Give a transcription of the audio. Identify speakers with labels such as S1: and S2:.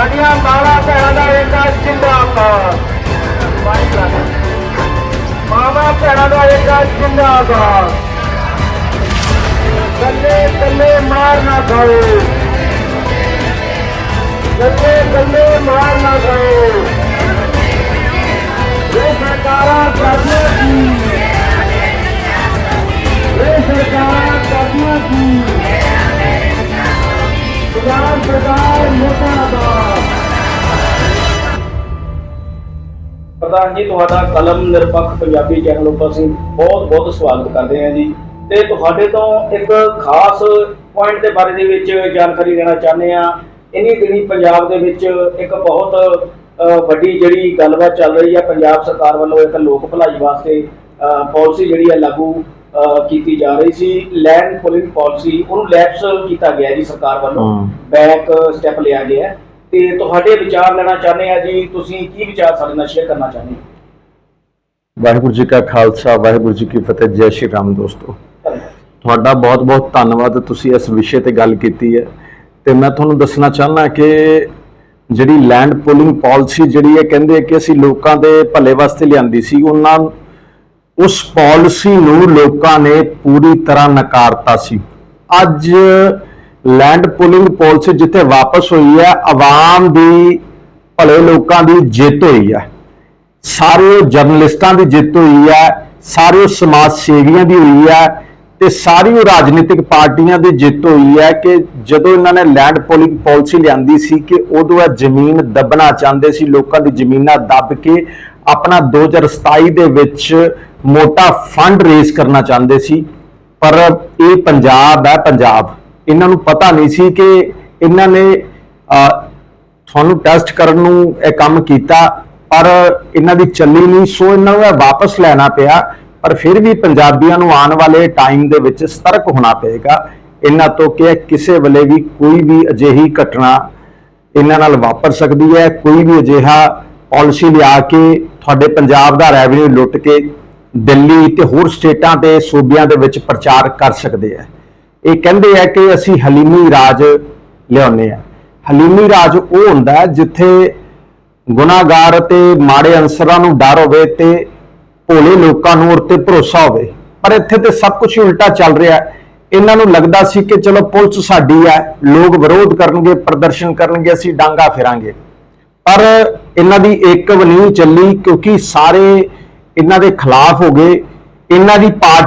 S1: ਸਾਡੀਆਂ ਮਾਵਾਂ, ਭੈਣਾਂ ਦਾ ਏਕਾ ਜਿੰਦਾਬਾਦ। ਮਾਵਾਂ, ਭੈਣਾਂ ਦਾ ਏਕਾ ਜਿੰਦਾਬਾਦ। ਗੱਲੇ ਗੱਲੇ ਮਾਰ ਨਾ ਖਾਓ। ਗੱਲੇ ਗੱਲੇ ਮਾਰ ਨਾ ਖਾਓ। ਇਹ ਸਰਕਾਰਾਂ ਕਰਦੀਆਂ
S2: ਪ੍ਰਧਾਨ ਜੀ। ਤੁਹਾਡਾ ਕਲਮ ਨਿਰਪੱਖ ਪੰਜਾਬੀ ਚੈਨਲ ਉੱਪਰ ਅਸੀਂ ਬਹੁਤ ਬਹੁਤ ਸਵਾਗਤ ਕਰਦੇ ਹਾਂ ਜੀ। ਤੇ ਤੁਹਾਡੇ ਤੋਂ ਇੱਕ ਖਾਸ ਪੁਆਇੰਟ ਦੇ ਬਾਰੇ ਦੇ ਵਿੱਚ ਜਾਣਕਾਰੀ ਲੈਣਾ ਚਾਹੁੰਦੇ ਆ ਇਨੀ ਦਿਨੀ ਪੰਜਾਬ ਦੇ ਵਿੱਚ ਇੱਕ ਬਹੁਤ ਵੱਡੀ ਜਿਹੜੀ ਗੱਲਬਾਤ ਚੱਲ ਰਹੀ ਹੈ ਪੰਜਾਬ ਸਰਕਾਰ ਵੱਲੋਂ ਇੱਕ ਲੋਕ ਭਲਾਈ ਵਾਸਤੇ ਪਾਲਿਸੀ ਜਿਹੜੀ ਹੈ ਲਾਗੂ ਕੀਤੀ ਜਾ ਰਹੀ ਸੀ। ਲੈਂਡ ਪੁਲਿੰਗ ਪਾਲਿਸੀ ਉਹਨੂੰ ਲੈਪਸ ਕੀਤਾ ਗਿਆ ਜੀ ਸਰਕਾਰ ਵੱਲੋਂ। ਬੈਕ ਸਟੈਪ ਲਿਆ ਗਿਆ। ਤੇ ਤੁਹਾਡੇ ਵਿਚਾਰ ਲੈਣਾ ਚਾਹੁੰਦੇ ਆ ਜੀ, ਤੁਸੀਂ ਕੀ ਵਿਚਾਰ ਸਾਡੇ ਨਾਲ ਸ਼ੇਅਰ ਕਰਨਾ ਚਾਹੁੰਦੇ ਹੋ?
S3: ਵਾਹਿਗੁਰੂ ਜੀ ਕਾ ਖਾਲਸਾ, ਵਾਹਿਗੁਰੂ ਜੀ ਕੀ ਫਤਿਹ, ਜੈ ਸ਼੍ਰੀ ਰਾਮ ਦੋਸਤੋ। ਤੁਹਾਡਾ ਬਹੁਤ-ਬਹੁਤ ਧੰਨਵਾਦ, ਤੁਸੀਂ ਇਸ ਵਿਸ਼ੇ ਤੇ ਗੱਲ ਕੀਤੀ ਹੈ। ਤੇ ਮੈਂ ਤੁਹਾਨੂੰ ਦੱਸਣਾ ਚਾਹੁੰਦਾ ਕਿ ਜਿਹੜੀ ਲੈਂਡ ਪੂਲਿੰਗ ਪਾਲਿਸੀ ਜਿਹੜੀ ਹੈ ਕਹਿੰਦੇ ਕਿ ਅਸੀਂ ਲੋਕਾਂ ਦੇ ਭਲੇ ਵਾਸਤੇ ਲਿਆਂਦੀ ਸੀ, ਉਹਨਾਂ ਉਸ ਪਾਲਿਸੀ ਨੂੰ ਲੋਕਾਂ ਨੇ ਪੂਰੀ ਤਰ੍ਹਾਂ ਨਕਾਰਤਾ ਸੀ। ਅੱਜ ਲੈਂਡ ਪੂਲਿੰਗ ਪਾਲਿਸੀ ਜਿੱਥੇ ਵਾਪਸ ਹੋਈ ਹੈ, ਆਵਾਮ ਦੀ, ਭਲੇ ਲੋਕਾਂ ਦੀ ਜਿੱਤ ਹੋਈ ਹੈ। ਸਾਰੇ ਜਰਨਲਿਸਟਾਂ ਦੀ ਜਿੱਤ ਹੋਈ ਹੈ, ਸਾਰੇ ਸਮਾਜ ਸੇਵੀਆਂ ਦੀ ਹੋਈ ਹੈ ਤੇ ਸਾਰੀ ਉਹ ਰਾਜਨੀਤਿਕ ਪਾਰਟੀਆਂ ਦੀ ਜਿੱਤ ਹੋਈ ਹੈ ਕਿ ਜਦੋਂ ਇਹਨਾਂ ਨੇ ਲੈਂਡ ਪੋਲਿੰਗ ਪਾਲਿਸੀ ਲਿਆਂਦੀ ਸੀ ਕਿ ਉਦੋਂ ਇਹ ਜ਼ਮੀਨ ਦੱਬਣਾ ਚਾਹੁੰਦੇ ਸੀ, ਲੋਕਾਂ ਦੀ ਜ਼ਮੀਨਾਂ ਦੱਬ ਕੇ ਆਪਣਾ 2027 ਦੇ ਵਿੱਚ ਮੋਟਾ ਫੰਡ ਰੇਜ਼ ਕਰਨਾ ਚਾਹੁੰਦੇ ਸੀ। ਪਰ ਇਹ ਪੰਜਾਬ ਹੈ, ਪੰਜਾਬ। ਇਹਨਾਂ ਨੂੰ ਪਤਾ ਨਹੀਂ ਸੀ ਕਿ ਇਹਨਾਂ ਨੇ ਤੁਹਾਨੂੰ ਟੈਸਟ ਕਰਨ ਨੂੰ ਇਹ ਕੰਮ ਕੀਤਾ, ਪਰ ਇਹਨਾਂ ਦੀ ਚੱਲੀ ਨਹੀਂ, ਸੋ ਇਹਨਾਂ ਨੂੰ ਇਹ ਵਾਪਸ ਲੈਣਾ ਪਿਆ, ਪਰ ਫਿਰ ਵੀ ਪੰਜਾਬੀਆਂ ਨੂੰ ਆਉਣ ਵਾਲੇ ਟਾਈਮ ਦੇ ਵਿੱਚ ਸਤਰਕ ਹੋਣਾ ਪਏਗਾ। ਇਹਨਾਂ ਤੋਂ ਕਿ ਕਿਸੇ ਵੇਲੇ ਵੀ ਕੋਈ ਵੀ ਅਜਿਹੀ ਘਟਨਾ ਇਹਨਾਂ ਨਾਲ ਵਾਪਰ ਸਕਦੀ ਹੈ, ਕੋਈ ਵੀ ਅਜਿਹਾ ਪਾਲਿਸੀ ਲਿਆ ਕੇ ਤੁਹਾਡੇ ਪੰਜਾਬ ਦਾ ਰੈਵਨਿਊ ਲੁੱਟ ਕੇ ਦਿੱਲੀ ਤੇ ਹੋਰ ਸਟੇਟਾਂ ਤੇ ਸੂਬਿਆਂ ਦੇ ਵਿੱਚ ਪ੍ਰਚਾਰ ਕਰ ਸਕਦੇ ਆ ਇਹ ਕਹਿੰਦੇ ਆ ਕਿ ਅਸੀਂ ਹਲੀਮੀ ਰਾਜ ਲਿਆਉਂਦੇ ਆ। ਹਲੀਮੀ ਰਾਜ ਉਹ ਹੁੰਦਾ ਜਿੱਥੇ ਗੁਨਾਹਗਾਰ ਤੇ ਮਾੜੇ ਅਨਸਰਾਂ ਨੂੰ ਡਰ ਹੋਵੇ ਤੇ ਭੋਲੇ ਲੋਕਾਂ ਨੂੰ ਉਰ ਤੇ ਭਰੋਸਾ ਹੋਵੇ। ਪਰ ਇੱਥੇ ਤੇ ਸਭ ਕੁਝ ਉਲਟਾ ਚੱਲ ਰਿਹਾ ਇਹਨਾਂ ਨੂੰ ਲੱਗਦਾ ਸੀ ਕਿ ਚਲੋ ਪੁਲਿਸ ਸਾਡੀ ਹੈ, ਲੋਕ ਵਿਰੋਧ ਕਰਨਗੇ, ਪ੍ਰਦਰਸ਼ਨ ਕਰਨਗੇ, ਅਸੀਂ ਡਾਂਗਾ ਫਿਰਾਂਗੇ। ਪਰ ਇਹਨਾਂ ਦੀ ਇੱਕ ਵੀ ਨਹੀਂ ਚੱਲੀ ਕਿਉਂਕਿ ਸਾਰੇ ਇਹਨਾਂ ਦੇ ਖਿਲਾਫ ਹੋ ਗਏ। ਇਹਨਾਂ ਦੀ ਪਾਰਟੀ